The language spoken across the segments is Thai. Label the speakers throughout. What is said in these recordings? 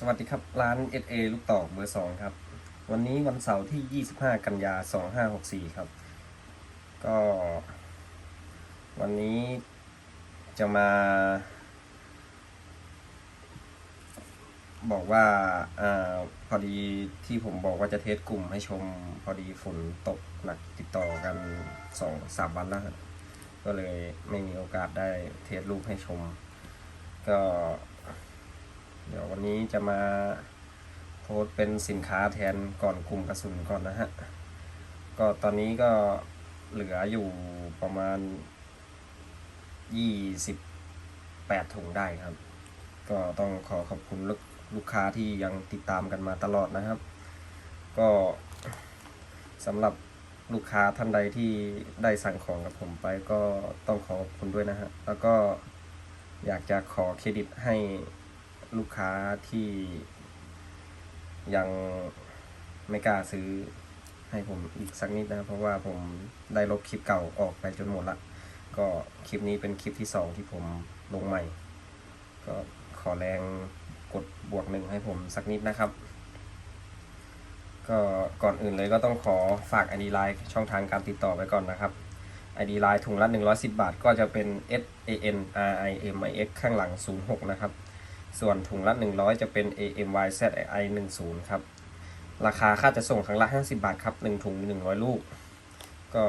Speaker 1: สวัสดีครับ ร้าน SA ลูกตอกเบอร์สองครับ วันนี้วันเสาร์ที่ 25 กันยา 2564 ครับ ก็ วันนี้จะมา บอกว่าอ่าพอดีที่ผมบอกว่าจะเทสกลุ่มให้ชม พอดีฝนตกหนักติดต่อกันสองสามวันแล้วก็เลยไม่มีโอกาสได้เทสรูปให้ชม ก็ วันนี้จะมาโพสเป็นสินค้าแทนก่อนกลุ่มกระสุนก่อนนะฮะ ก็ตอนนี้ก็เหลืออยู่ประมาณยี่สิบแปดถุงได้ครับ ก็ต้องขอขอบคุณลูกลูกค้าที่ยังติดตามกันมาตลอดนะครับ ก็สำหรับลูกค้าท่านใดที่ได้สั่งของกับผมไปก็ต้องขอขอบคุณด้วยนะฮะ แล้วก็อยากจะขอเครดิตให้ ลูกค้าที่ยังไม่กล้าซื้อให้ผมอีกสักนิดนะ เพราะว่าผมได้ลบคลิปเก่าออกไปจนหมดละ ก็คลิปนี้เป็นคลิปที่สองที่ผมลงใหม่ ก็ขอแรงกดบวกหนึ่งให้ผมสักนิดนะครับ ก็ก่อนอื่นเลยก็ต้องขอฝาก ID Line ช่องทางการติดต่อไว้ก่อนนะครับ ID Line ถุงละ 110 บาท ก็จะเป็น S A N R I M I X ข้างหลัง 06 นะครับ ส่วนถุงละ 100 จะเป็น AMYZ I 1 0ครับ ราคาค่าจะส่งครั้งละ 50 บาทครับ 1 ถุง 100 ลูก ก็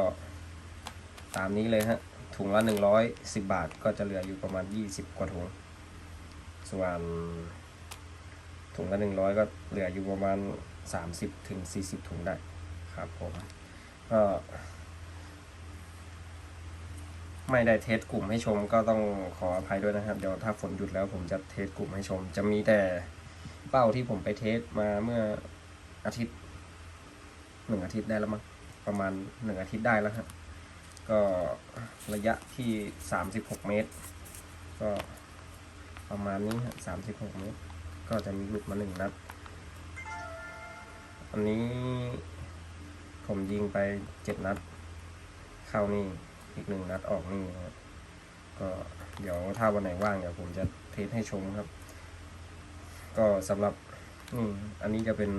Speaker 1: ตามนี้เลยฮะ ถุงละ 110 บาทก็จะเหลืออยู่ประมาณ 20 กว่าถุง ส่วนถุงละ 100 ก็เหลืออยู่ประมาณ 30ถึง40 ถุงได้ครับผมก็ ไม่ได้เทสกลุ่มให้ชมก็ต้องขออภัยด้วยนะครับ เดี๋ยวถ้าฝนหยุดแล้วผมจะเทสกลุ่มให้ชม จะมีแต่เป้าที่ผมไปเทสมาเมื่ออาทิตย์หนึ่งอาทิตย์ได้แล้วมั้งประมาณหนึ่งอาทิตย์ได้แล้วครับก็ระยะที่สามสิบหกเมตร ก็ประมาณนี้สามสิบหกเมตร ก็จะมีหลุดมาหนึ่งนัดอันนี้ผมยิงไปเจ็ดนัด เข้านี่ อีกหนึ่งนัดออกนี่นะครับก็เดี๋ยวถ้าวันไหนว่างเดี๋ยวผมจะเทสให้ชมครับ ก็สำหรับนี่อันนี้จะเป็น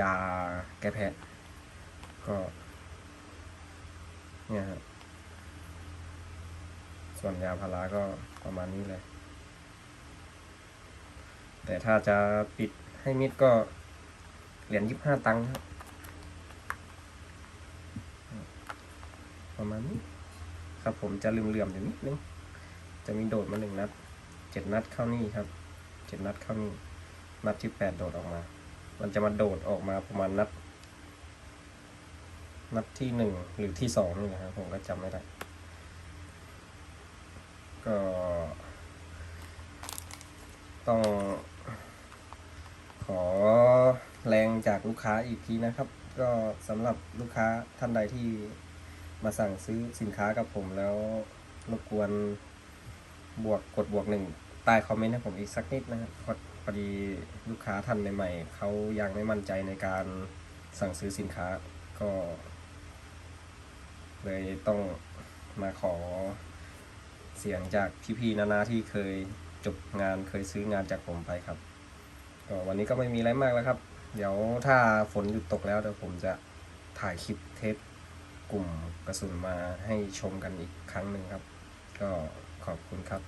Speaker 1: ยาแก้แพ้ก็เนี่ยครับส่วนยาพาราก็ประมาณนี้เลย แต่ถ้าจะปิดให้มิดก็เหรียญยี่สิบห้าตังค์ครับ ประมาณนี้ ครับผมจะลืมเหลื่อมๆอยู่นิดนึง จะมีโดดมาหนึ่งนัดเจ็ดนัดเข้านี่ครับเจ็ดนัดเข้านี่นัดที่แปดโดดออกมา มันจะมาโดดออกมาประมาณนัด นัดที่หนึ่งหรือที่สองนี่นะครับผมก็จำไม่ได้ ก็ ต้องขอแรงจากลูกค้าอีกทีนะครับ ก็สำหรับลูกค้าท่านใดที่ มาสั่งซื้อสินค้ากับผมแล้วรบกวนบวกกดบวกหนึ่งใต้คอมเมนต์ให้ผมอีกสักนิดนะครับพอดีลูกค้าท่านใหม่ๆเขายังไม่มั่นใจในการสั่งซื้อสินค้าก็ เลยต้องมาขอเสียงจากพี่ๆนานาที่เคยจบงานเคยซื้องานจากผมไปครับก็วันนี้ก็ไม่มีอะไรมากแล้วครับ เดี๋ยวถ้าฝนหยุดตกแล้วเดี๋ยวผมจะถ่ายคลิปเทป กลุ่มกระสุนมาให้ชมกันอีกครั้งหนึ่งครับ ก็ขอบคุณครับ